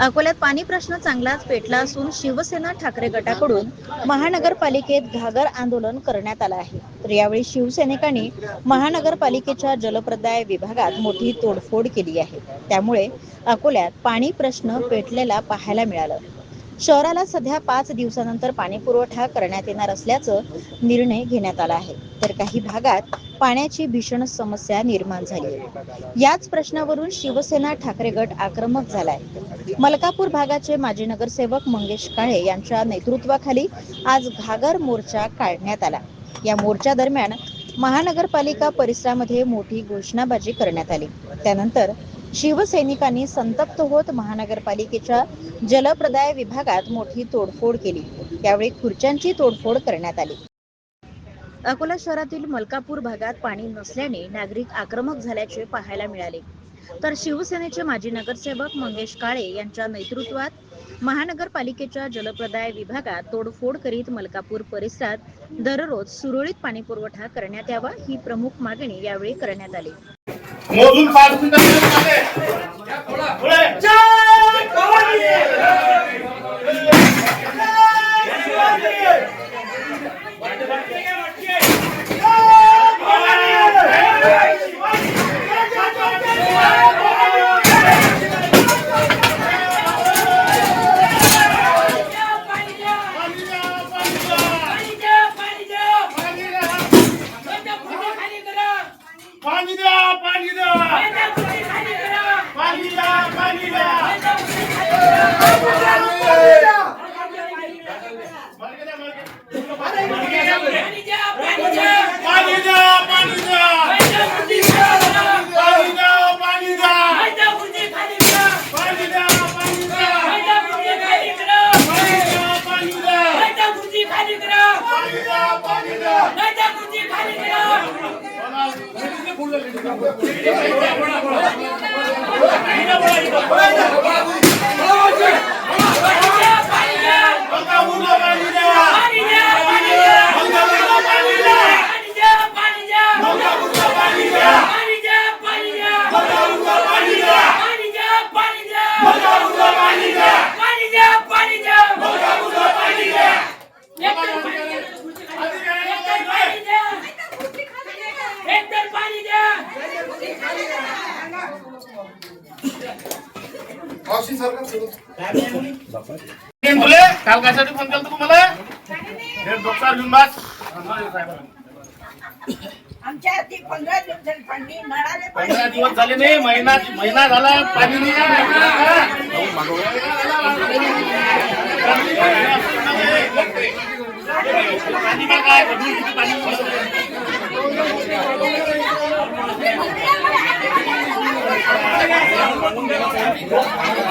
अकोल्यात पाणी प्रश्न चांगलाच पेटला असून शिवसेना ठाकरे गटाकडून महानगरपालिकेत घागर आंदोलन करण्यात आलं आहे. तर यावेळी शिवसैनिकांनी महानगरपालिकेच्या जलप्रदाय विभागात मोठी तोडफोड केली आहे. त्यामुळे अकोल्यात पाणी प्रश्न पेटलेला पाहायला मिळालं. शहराला सध्या पाच दिवसानंतर पाणी पुरवठा करण्यात येणार असल्याचं निर्णय घेण्यात आला आहे. तर काही भागात पाण्याची भीषण समस्या निर्माण झाली आहे. याच प्रश्नावरून शिवसेना ठाकरे गट आक्रमक झालाय. मलकापूर भागाचे माजी नगरसेवक मंगेश काळे यांच्या नेतृत्वाखाली आज घागर मोर्चा काढण्यात आला. या मोर्चा दरम्यान महानगरपालिका परिसरामध्ये मोठी घोषणाबाजी करण्यात आली. त्यानंतर शिवसैनिकांनी संतप्त होत महानगरपालिकेच्या जलप्रदाय विभागात मोठी तोडफोड केली. त्यावेळी खुर्च्यांची तोडफोड करण्यात आली. अकोला शहरातील मलकापूर भागात पाणी नसल्याने नागरिक आक्रमक झाल्याचे पाहायला मिळाले. तर शिवसेनेचे माजी नगरसेवक मंगेश काळे यांच्या नेतृत्वात महानगरपालिकेच्या जलप्रदाय विभागात तोडफोड करीत मलकापूर परिसरात दररोज सुरळीत पाणी पुरवठा करण्यात यावा ही प्रमुख मागणी यावेळी करण्यात आली. 빨리다 빨리다. 빨리다 빨리다. 빨리다. 빨리다 빨리다. Mira por ahí, फोन बोले काल कशासाठी फोन केला तुम्हाला? हे डॉक्टर घेऊन बस. आमच्या दिवस पाणी पंधरा दिवस झाले नाही महिना महिना झाला पाणी नाही.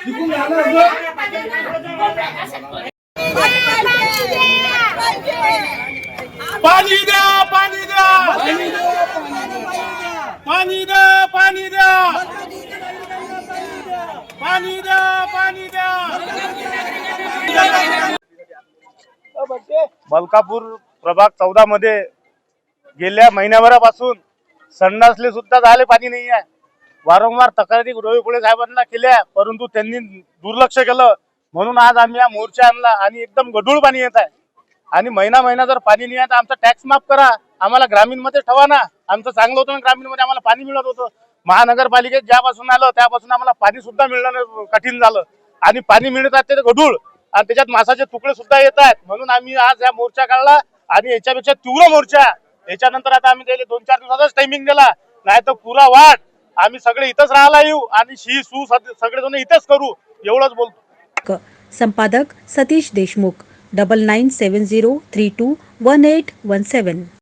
शिकून झालं पाणी द्या पाणी द्या. पाणी द्या पाणी द्या. पाणी द्या पाणी द्या. मलकापूर प्रभाग चौदा मध्ये गेल्या महिन्याभरापासून संडासले सुद्धा झाले पाणी नाही आहे वारंवार तक्रारी डोईपुळे साहेबांना केल्या परंतु त्यांनी दुर्लक्ष केलं. म्हणून आज आम्ही या मोर्चा आणला आणि एकदम गढूळ पाणी येत आहे. आणि महिना महिना जर पाणी नाही आहे तर आमचा टॅक्स माफ करा. आम्हाला ग्रामीणमध्ये ठेवा ना. आमचं चांगलं होतं ग्रामीणमध्ये आम्हाला पाणी मिळत होतं. महानगरपालिकेत ज्यापासून आलं त्यापासून आम्हाला पाणी सुद्धा मिळणं कठीण झालं. आणि पाणी मिळत आहे ते गढूळ. आणि त्याच्यात मासाचे तुकडे सुद्धा येत आहेत. म्हणून आम्ही आज या मोर्चा काढला आणि याच्यापेक्षा तीव्र मोर्चा. याच्यानंतर आता आम्ही त्याला दोन चार दिवसाचाच टायमिंग दिला. नाही तर पुरा वाट. आम्ही सगळे इथंच राहायला येऊ आणि शी सू सगळेजण इथंच करू एवढंच बोलतो. क- संपादक Satish Deshmukh double nine seven zero three two one eight one seven